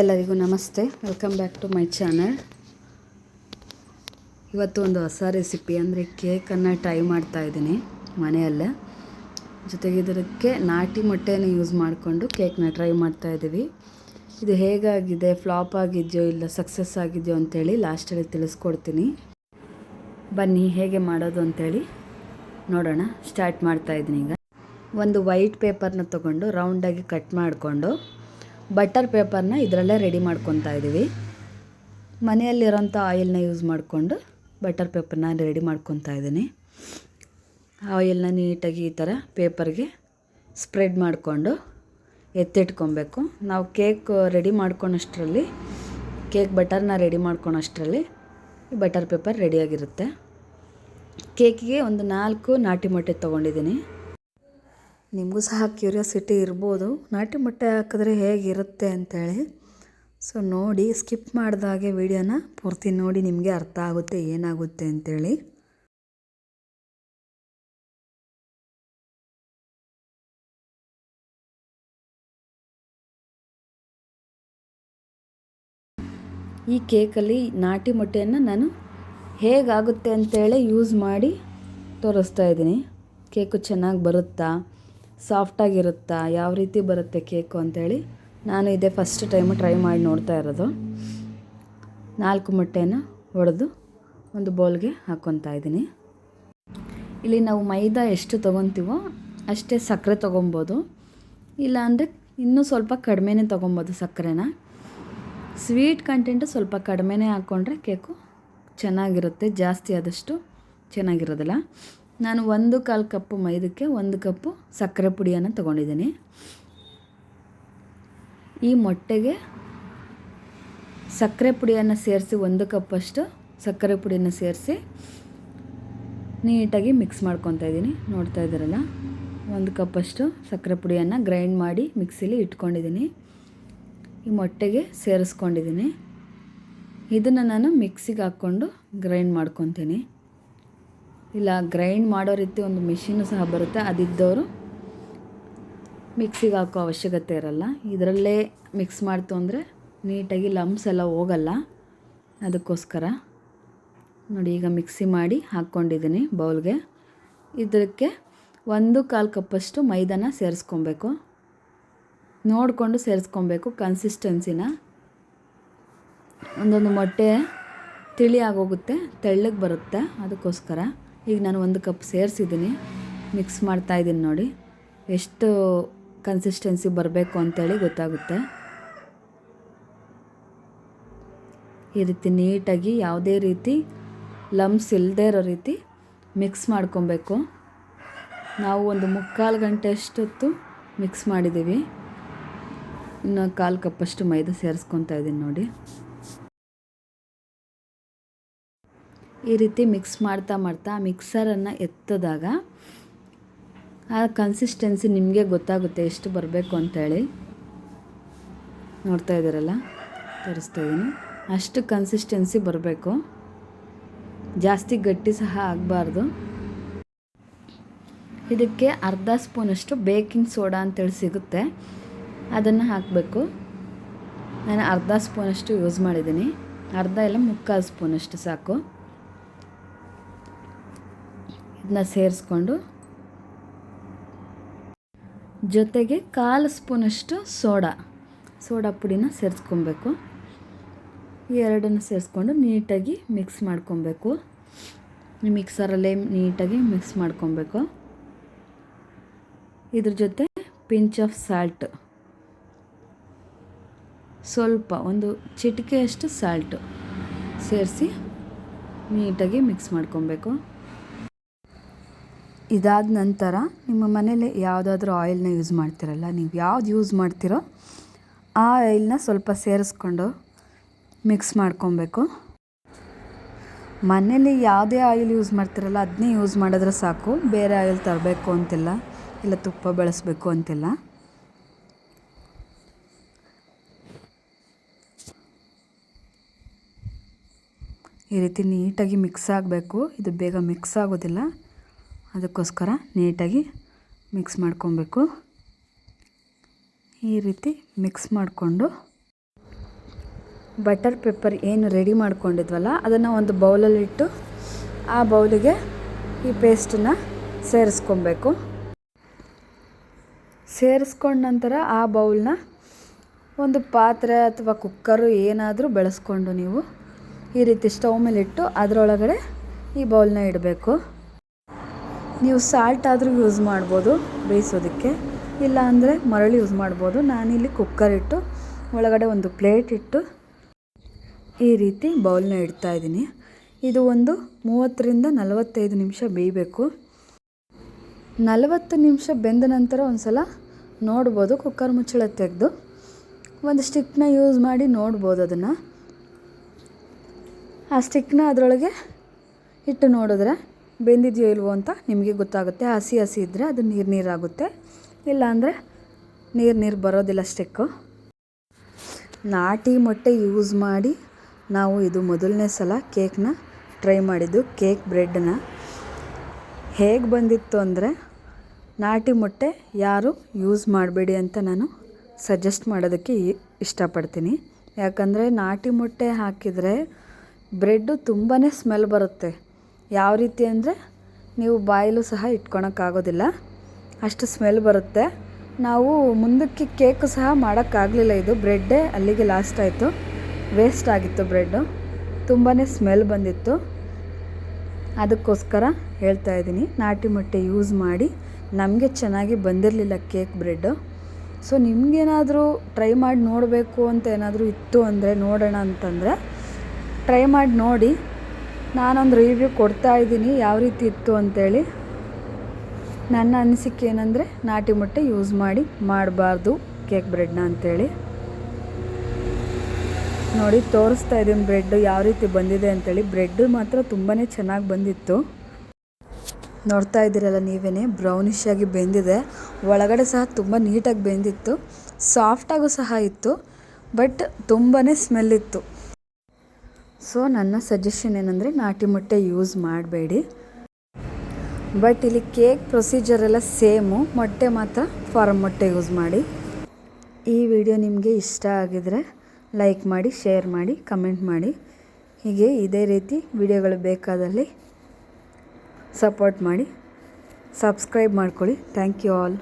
ಎಲ್ಲರಿಗೂ ನಮಸ್ತೆ. Welcome back to my channel ಇವತ್ತು ಒಂದು ಹೊಸ ರೆಸಿಪಿ ಅಂದರೆ ಕೇಕನ್ನು ಟ್ರೈ ಮಾಡ್ತಾ ಇದ್ದೀನಿ ಮನೆಯಲ್ಲೇ. ಜೊತೆಗೆ ಇದಕ್ಕೆ ನಾಟಿ ಮೊಟ್ಟೆಯನ್ನು ಯೂಸ್ ಮಾಡಿಕೊಂಡು ಕೇಕ್ನ ಟ್ರೈ ಮಾಡ್ತಾ ಇದ್ದೀವಿ. ಇದು ಹೇಗಾಗಿದೆ ಫ್ಲಾಪ್ ಆಗಿದೆಯೋ ಇಲ್ಲ ಸಕ್ಸಸ್ ಆಗಿದೆಯೋ ಅಂತೇಳಿ ಲಾಸ್ಟಲ್ಲಿ ತಿಳಿಸ್ಕೊಡ್ತೀನಿ. ಬನ್ನಿ, ಹೇಗೆ ಮಾಡೋದು ಅಂತೇಳಿ ನೋಡೋಣ. ಸ್ಟಾರ್ಟ್ ಮಾಡ್ತಾ ಇದ್ದೀನಿ ಈಗ. ಒಂದು ವೈಟ್ ಪೇಪರ್ನ ತೊಗೊಂಡು ರೌಂಡಾಗಿ ಕಟ್ ಮಾಡಿಕೊಂಡು ಬಟರ್ ಪೇಪರ್ನ ಇದರಲ್ಲೇ ರೆಡಿ ಮಾಡ್ಕೊತಾ ಇದ್ದೀವಿ. ಮನೆಯಲ್ಲಿರೋಂಥ ಆಯಿಲ್ನ ಯೂಸ್ ಮಾಡಿಕೊಂಡು ಬಟರ್ ಪೇಪರ್ನ ರೆಡಿ ಮಾಡ್ಕೊತಾ ಇದ್ದೀನಿ. ಆಯಿಲ್ನ ನೀಟಾಗಿ ಈ ಥರ ಪೇಪರ್ಗೆ ಸ್ಪ್ರೆಡ್ ಮಾಡಿಕೊಂಡು ಎತ್ತಿಟ್ಕೊಬೇಕು. ನಾವು ಕೇಕ್ ರೆಡಿ ಮಾಡ್ಕೊಳ್ಳೋಷ್ಟರಲ್ಲಿ ಕೇಕ್ ಬಟರ್ನ ರೆಡಿ ಮಾಡ್ಕೊಳ್ಳೋಷ್ಟರಲ್ಲಿ ಬಟರ್ ಪೇಪರ್ ರೆಡಿಯಾಗಿರುತ್ತೆ. ಕೇಕಿಗೆ ಒಂದು ನಾಲ್ಕು ನಾಟಿ ಮೊಟ್ಟೆ ತೊಗೊಂಡಿದ್ದೀನಿ. ನಿಮಗೂ ಸಹ ಕ್ಯೂರಿಯಾಸಿಟಿ ಇರ್ಬೋದು. ನಾಟಿ ಮೊಟ್ಟೆ ಹಾಕಿದ್ರೆ ಹೇಗಿರುತ್ತೆ ಅಂತೇಳಿ. ಸೊ ನೋಡಿ, ಸ್ಕಿಪ್ ಮಾಡಿದಾಗೆ ವಿಡಿಯೋನ ಪೂರ್ತಿ ನೋಡಿ, ನಿಮಗೆ ಅರ್ಥ ಆಗುತ್ತೆ, ಏನಾಗುತ್ತೆ ಅಂತೇಳಿ. ಈ ಕೇಕಲ್ಲಿ ನಾಟಿ ಮೊಟ್ಟೆಯನ್ನು ನಾನು ಹೇಗಾಗುತ್ತೆ ಅಂತೇಳಿ ಯೂಸ್ ಮಾಡಿ ತೋರಿಸ್ತಾ ಇದ್ದೀನಿ. ಕೇಕು ಚೆನ್ನಾಗಿ ಬರುತ್ತಾ? ಸಾಫ್ಟಾಗಿರುತ್ತಾ? ಯಾವ ರೀತಿ ಬರುತ್ತೆ ಕೇಕು ಅಂತೇಳಿ ನಾನು ಇದೇ ಫಸ್ಟ್ ಟೈಮ್ ಟ್ರೈ ಮಾಡಿ ನೋಡ್ತಾ ಇರೋದು. ನಾಲ್ಕು ಮೊಟ್ಟೆನ ಒಡೆದು ಒಂದು ಬೌಲ್ಗೆ ಹಾಕ್ಕೊತಾ ಇದ್ದೀನಿ. ಇಲ್ಲಿ ನಾವು ಮೈದಾ ಎಷ್ಟು ತೊಗೊತೀವೋ ಅಷ್ಟೇ ಸಕ್ಕರೆ ತೊಗೊಬೋದು. ಇಲ್ಲಾಂದರೆ ಇನ್ನೂ ಸ್ವಲ್ಪ ಕಡಿಮೆನೇ ತೊಗೊಬೋದು ಸಕ್ಕರೆನ. ಸ್ವೀಟ್ ಕಂಟೆಂಟು ಸ್ವಲ್ಪ ಕಡಿಮೆನೇ ಹಾಕ್ಕೊಂಡ್ರೆ ಕೇಕು ಚೆನ್ನಾಗಿರುತ್ತೆ, ಜಾಸ್ತಿ ಆದಷ್ಟು ಚೆನ್ನಾಗಿರೋದಿಲ್ಲ. ನಾನು ಒಂದು ಕಾಲು ಕಪ್ಪು ಮೈದಕ್ಕೆ ಒಂದು ಕಪ್ಪು ಸಕ್ಕರೆ ಪುಡಿಯನ್ನು ತೊಗೊಂಡಿದ್ದೀನಿ. ಈ ಮೊಟ್ಟೆಗೆ ಸಕ್ಕರೆ ಪುಡಿಯನ್ನು ಸೇರಿಸಿ ಒಂದು ಕಪ್ಪಷ್ಟು ಸಕ್ಕರೆ ಪುಡಿಯನ್ನು ಸೇರಿಸಿ ನೀಟಾಗಿ ಮಿಕ್ಸ್ ಮಾಡ್ಕೊತಾ ಇದ್ದೀನಿ. ನೋಡ್ತಾ ಇದ್ದೀರಲ್ಲ, ಒಂದು ಕಪ್ಪಷ್ಟು ಸಕ್ಕರೆ ಪುಡಿಯನ್ನು ಗ್ರೈಂಡ್ ಮಾಡಿ ಮಿಕ್ಸಿಲಿ ಇಟ್ಕೊಂಡಿದ್ದೀನಿ. ಈ ಮೊಟ್ಟೆಗೆ ಸೇರಿಸ್ಕೊಂಡಿದ್ದೀನಿ. ಇದನ್ನು ನಾನು ಮಿಕ್ಸಿಗೆ ಹಾಕ್ಕೊಂಡು ಗ್ರೈಂಡ್ ಮಾಡ್ಕೊತೀನಿ. ಇಲ್ಲ ಗ್ರೈಂಡ್ ಮಾಡೋ ರೀತಿ ಒಂದು ಮಿಷಿನು ಸಹ ಬರುತ್ತೆ. ಅದಿದ್ದವರು ಮಿಕ್ಸಿಗೆ ಹಾಕೋ ಅವಶ್ಯಕತೆ ಇರಲ್ಲ. ಇದರಲ್ಲೇ ಮಿಕ್ಸ್ ಮಾಡ್ತು ಅಂದರೆ ನೀಟಾಗಿ ಲಂಬ್ಸ್ ಎಲ್ಲ ಹೋಗಲ್ಲ. ಅದಕ್ಕೋಸ್ಕರ ನೋಡಿ, ಈಗ ಮಿಕ್ಸಿ ಮಾಡಿ ಹಾಕ್ಕೊಂಡಿದ್ದೀನಿ ಬೌಲ್ಗೆ. ಇದಕ್ಕೆ ಒಂದು ಕಾಲು ಕಪ್ಪಷ್ಟು ಮೈದಾನ ಸೇರಿಸ್ಕೊಬೇಕು. ನೋಡಿಕೊಂಡು ಸೇರಿಸ್ಕೊಬೇಕು ಕನ್ಸಿಸ್ಟೆನ್ಸಿನ ಒಂದೊಂದು ಮೊಟ್ಟೆ ತಿಳಿ ಆಗೋಗುತ್ತೆ, ತೆಳ್ಳಗೆ ಬರುತ್ತೆ. ಅದಕ್ಕೋಸ್ಕರ ಈಗ ನಾನು ಒಂದು ಕಪ್ ಸೇರಿಸಿದ್ದೀನಿ. ಮಿಕ್ಸ್ ಮಾಡ್ತಾ ಇದ್ದೀನಿ ನೋಡಿ. ಎಷ್ಟು ಕನ್ಸಿಸ್ಟೆನ್ಸಿ ಬರಬೇಕು ಅಂತೇಳಿ ಗೊತ್ತಾಗುತ್ತೆ. ಈ ರೀತಿ ನೀಟಾಗಿ ಯಾವುದೇ ರೀತಿ ಲಮ್ಸ್ ಇಲ್ಲದೇ ಇರೋ ರೀತಿ ಮಿಕ್ಸ್ ಮಾಡ್ಕೊಬೇಕು. ನಾವು ಒಂದು ಮುಕ್ಕಾಲು ಗಂಟೆ ಅಷ್ಟೊತ್ತು ಮಿಕ್ಸ್ ಮಾಡಿದ್ದೀವಿ. ಇನ್ನು ಕಾಲು ಕಪ್ಪಷ್ಟು ಮೈದಾ ಸೇರಿಸ್ಕೊತಾ ಇದ್ದೀನಿ ನೋಡಿ. ಈ ರೀತಿ ಮಿಕ್ಸ್ ಮಾಡ್ತಾ ಮಾಡ್ತಾ ಮಿಕ್ಸರನ್ನು ಎತ್ತದಾಗ ಆ ಕನ್ಸಿಸ್ಟೆನ್ಸಿ ನಿಮಗೆ ಗೊತ್ತಾಗುತ್ತೆ ಎಷ್ಟು ಬರಬೇಕು ಅಂಥೇಳಿ ನೋಡ್ತಾ ಇದ್ದೀರಲ್ಲ? ತೋರಿಸ್ತಾ ಇದ್ದೀನಿ. ಅಷ್ಟು ಕನ್ಸಿಸ್ಟೆನ್ಸಿ ಬರಬೇಕು. ಜಾಸ್ತಿ ಗಟ್ಟಿ ಸಹ ಆಗಬಾರ್ದು. ಇದಕ್ಕೆ ಅರ್ಧ ಸ್ಪೂನಷ್ಟು ಬೇಕಿಂಗ್ ಸೋಡಾ ಅಂತೇಳಿ ಸಿಗುತ್ತೆ. ಅದನ್ನು ಹಾಕಬೇಕು. ನಾನು ಅರ್ಧ ಸ್ಪೂನಷ್ಟು ಯೂಸ್ ಮಾಡಿದ್ದೀನಿ. ಅರ್ಧ ಇಲ್ಲ, ಮುಕ್ಕಾಲು ಸ್ಪೂನಷ್ಟು ಸಾಕು. ಇದನ್ನ ಸೇರಿಸ್ಕೊಂಡು ಜೊತೆಗೆ ಕಾಲು ಸ್ಪೂನಷ್ಟು ಸೋಡಾ ಸೋಡಾ ಪುಡಿನ ಸೇರಿಸ್ಕೊಬೇಕು. ಈ ಎರಡನ್ನು ಸೇರಿಸ್ಕೊಂಡು ನೀಟಾಗಿ ಮಿಕ್ಸ್ ಮಾಡ್ಕೊಬೇಕು. ಮಿಕ್ಸರಲ್ಲೇ ನೀಟಾಗಿ ಮಿಕ್ಸ್ ಮಾಡ್ಕೊಬೇಕು. ಇದ್ರ ಜೊತೆ ಪಿಂಚ್ ಆಫ್ ಸಾಲ್ಟ್. ಸ್ವಲ್ಪ ಒಂದು ಚಿಟಿಕೆಯಷ್ಟು ಸಾಲ್ಟು ಸೇರಿಸಿ ನೀಟಾಗಿ ಮಿಕ್ಸ್ ಮಾಡ್ಕೊಬೇಕು. ಇದಾದ ನಂತರ ನಿಮ್ಮ ಮನೇಲಿ ಯಾವುದಾದ್ರೂ ಆಯಿಲ್ನ ಯೂಸ್ ಮಾಡ್ತಿರಲ್ಲ, ನೀವು ಯಾವ್ದು ಯೂಸ್ ಮಾಡ್ತೀರೋ ಆ ಆಯಿಲ್ನ ಸ್ವಲ್ಪ ಸೇರಿಸ್ಕೊಂಡು ಮಿಕ್ಸ್ ಮಾಡ್ಕೊಬೇಕು. ಮನೇಲಿ ಯಾವುದೇ ಆಯಿಲ್ ಯೂಸ್ ಮಾಡ್ತಿರಲ್ಲ ಅದನ್ನೇ ಯೂಸ್ ಮಾಡಿದ್ರೆ ಸಾಕು. ಬೇರೆ ಆಯಿಲ್ ತರಬೇಕು ಅಂತಿಲ್ಲ, ಇಲ್ಲ ತುಪ್ಪ ಬಳಸಬೇಕು ಅಂತಿಲ್ಲ. ಈ ರೀತಿ ನೀಟಾಗಿ ಮಿಕ್ಸ್ ಆಗಬೇಕು. ಇದು ಬೇಗ ಮಿಕ್ಸ್ ಆಗೋದಿಲ್ಲ. ಅದಕ್ಕೋಸ್ಕರ ನೀಟಾಗಿ ಮಿಕ್ಸ್ ಮಾಡ್ಕೊಬೇಕು. ಈ ರೀತಿ ಮಿಕ್ಸ್ ಮಾಡಿಕೊಂಡು ಬಟರ್ ಪೆಪ್ಪರ್ ಏನು ರೆಡಿ ಮಾಡ್ಕೊಂಡಿದ್ವಲ್ಲ, ಅದನ್ನು ಒಂದು ಬೌಲಲ್ಲಿಟ್ಟು ಆ ಬೌಲಿಗೆ ಈ ಪೇಸ್ಟನ್ನು ಸೇರಿಸ್ಕೊಬೇಕು. ಸೇರಿಸ್ಕೊಂಡ ನಂತರ ಆ ಬೌಲ್ನ ಒಂದು ಪಾತ್ರೆ ಅಥವಾ ಕುಕ್ಕರು ಏನಾದರೂ ಬೆಳೆಸ್ಕೊಂಡು ನೀವು ಈ ರೀತಿ ಸ್ಟವ್ ಮೇಲೆ ಇಟ್ಟು ಅದರೊಳಗಡೆ ಈ ಬೌಲ್ನ ಇಡಬೇಕು. ನೀವು ಸಾಲ್ಟ್ ಆದರೂ ಯೂಸ್ ಮಾಡ್ಬೋದು, ಬೇಯಿಸೋದಕ್ಕೆ. ಇಲ್ಲ ಅಂದರೆ ಮರಳು ಯೂಸ್ ಮಾಡ್ಬೋದು. ನಾನಿಲ್ಲಿ ಕುಕ್ಕರ್ ಇಟ್ಟು, ಒಳಗಡೆ ಒಂದು ಪ್ಲೇಟ್ ಇಟ್ಟು ಈ ರೀತಿ ಬೌಲ್ನ ಇಡ್ತಾ ಇದ್ದೀನಿ. ಇದು ಒಂದು ಮೂವತ್ತರಿಂದ ನಲವತ್ತೈದು ನಿಮಿಷ ಬೇಯಬೇಕು. ನಲವತ್ತು ನಿಮಿಷ ಬೆಂದ ನಂತರ ಒಂದು ಸಲ ನೋಡ್ಬೋದು ಕುಕ್ಕರ್ ಮುಚ್ಚಳ ತೆಗೆದು. ಒಂದು ಸ್ಟಿಕ್ನ ಯೂಸ್ ಮಾಡಿ ನೋಡ್ಬೋದು ಅದನ್ನು. ಆ ಸ್ಟಿಕ್ನ ಅದರೊಳಗೆ ಇಟ್ಟು ನೋಡಿದ್ರೆ ಬೆಂದಿದೆಯೋ ಇಲ್ವೋ ಅಂತ ನಿಮಗೆ ಗೊತ್ತಾಗುತ್ತೆ. ಹಸಿ ಹಸಿ ಇದ್ದರೆ ಅದು ನೀರು ನೀರಾಗುತ್ತೆ. ಇಲ್ಲ ಅಂದರೆ ನೀರು ನೀರು ಬರೋದಿಲ್ಲ ಸ್ಟೆಕ್ಕು ನಾಟಿ ಮೊಟ್ಟೆ ಯೂಸ್ ಮಾಡಿ ನಾವು ಇದು ಮೊದಲನೇ ಸಲ ಕೇಕ್ನ ಟ್ರೈ ಮಾಡಿದ್ದು ಕೇಕ್ ಬ್ರೆಡ್ನ ಹೇಗೆ ಬಂದಿತ್ತು ಅಂದರೆ ನಾಟಿ ಮೊಟ್ಟೆ ಯಾರು ಯೂಸ್ ಮಾಡಬೇಡಿ ಅಂತ ನಾನು ಸಜೆಸ್ಟ್ ಮಾಡೋದಕ್ಕೆ ಇಷ್ಟಪಡ್ತೀನಿ. ಯಾಕಂದರೆ ನಾಟಿ ಮೊಟ್ಟೆ ಹಾಕಿದರೆ ಬ್ರೆಡ್ಡು ತುಂಬಾ ಸ್ಮೆಲ್ ಬರುತ್ತೆ. ಯಾವ ರೀತಿ ಅಂದರೆ ನೀವು ಬಾಯಲ್ಲೂ ಸಹ ಇಟ್ಕೊಳಕ್ಕಾಗೋದಿಲ್ಲ. ಅಷ್ಟು ಸ್ಮೆಲ್ ಬರುತ್ತೆ. ನಾವು ಮುಂದಕ್ಕೆ ಕೇಕು ಸಹ ಮಾಡೋಕ್ಕಾಗಲಿಲ್ಲ ಇದು. ಬ್ರೆಡ್ಡೇ ಅಲ್ಲಿಗೆ ಲಾಸ್ಟ್ ಆಯಿತು. ವೇಸ್ಟ್ ಆಗಿತ್ತು ಬ್ರೆಡ್ಡು. ತುಂಬಾ ಸ್ಮೆಲ್ ಬಂದಿತ್ತು. ಅದಕ್ಕೋಸ್ಕರ ಹೇಳ್ತಾ ಇದ್ದೀನಿ, ನಾಟಿ ಮೊಟ್ಟೆ ಯೂಸ್ ಮಾಡಿ. ನಮಗೆ ಚೆನ್ನಾಗಿ ಬಂದಿರಲಿಲ್ಲ ಕೇಕ್ ಬ್ರೆಡ್ಡು. ಸೊ ನಿಮಗೇನಾದರೂ ಟ್ರೈ ಮಾಡಿ ನೋಡಬೇಕು ಅಂತ ಏನಾದರೂ ಇತ್ತು ಅಂದರೆ, ನೋಡೋಣ ಅಂತಂದರೆ ಟ್ರೈ ಮಾಡಿ ನೋಡಿ. ನಾನೊಂದು ರಿವ್ಯೂ ಕೊಡ್ತಾ ಇದ್ದೀನಿ, ಯಾವ ರೀತಿ ಇತ್ತು ಅಂತೇಳಿ. ನನ್ನ ಅನಿಸಿಕೆ ಏನಂದರೆ, ನಾಟಿ ಮೊಟ್ಟೆ ಯೂಸ್ ಮಾಡಿ ಮಾಡಬಾರ್ದು ಕೇಕ್ ಬ್ರೆಡ್ನ ಅಂತೇಳಿ. ನೋಡಿ, ತೋರಿಸ್ತಾ ಇದ್ದೀನಿ ಬ್ರೆಡ್ ಯಾವ ರೀತಿ ಬಂದಿದೆ ಅಂತೇಳಿ. ಬ್ರೆಡ್ ಮಾತ್ರ ತುಂಬಾ ಚೆನ್ನಾಗಿ ಬಂದಿತ್ತು. ನೋಡ್ತಾ ಇದ್ದೀರಲ್ಲ ನೀವೇ ಬ್ರೌನಿಶ್ ಆಗಿ ಬೆಂದಿದೆ. ಒಳಗಡೆ ಸಹ ತುಂಬ ನೀಟಾಗಿ ಬೆಂದಿತ್ತು. ಸಾಫ್ಟಾಗೂ ಸಹ ಇತ್ತು ಬಟ್ ತುಂಬಾ ಸ್ಮೆಲ್ ಇತ್ತು. ಸೊ ನನ್ನ ಸಜೆಷನ್ ಏನಂದರೆ ನಾಟಿ ಮೊಟ್ಟೆ ಯೂಸ್ ಮಾಡಬೇಡಿ. ಬಟ್ ಇಲ್ಲಿ ಕೇಕ್ ಪ್ರೊಸೀಜರ್ ಎಲ್ಲ ಸೇಮು ಮೊಟ್ಟೆ ಮಾತ್ರ ಫಾರಮ್ ಮೊಟ್ಟೆ ಯೂಸ್ ಮಾಡಿ. ಈ ವಿಡಿಯೋ ನಿಮಗೆ ಇಷ್ಟ ಆಗಿದರೆ ಲೈಕ್ ಮಾಡಿ ಶೇರ್ ಮಾಡಿ ಕಮೆಂಟ್ ಮಾಡಿ. ಹೀಗೆ ಇದೇ ರೀತಿ ವಿಡಿಯೋಗಳು ಬೇಕಾದಲ್ಲಿ ಸಪೋರ್ಟ್ ಮಾಡಿ. ಸಬ್ಸ್ಕ್ರೈಬ್ ಮಾಡ್ಕೊಳ್ಳಿ. Thank you all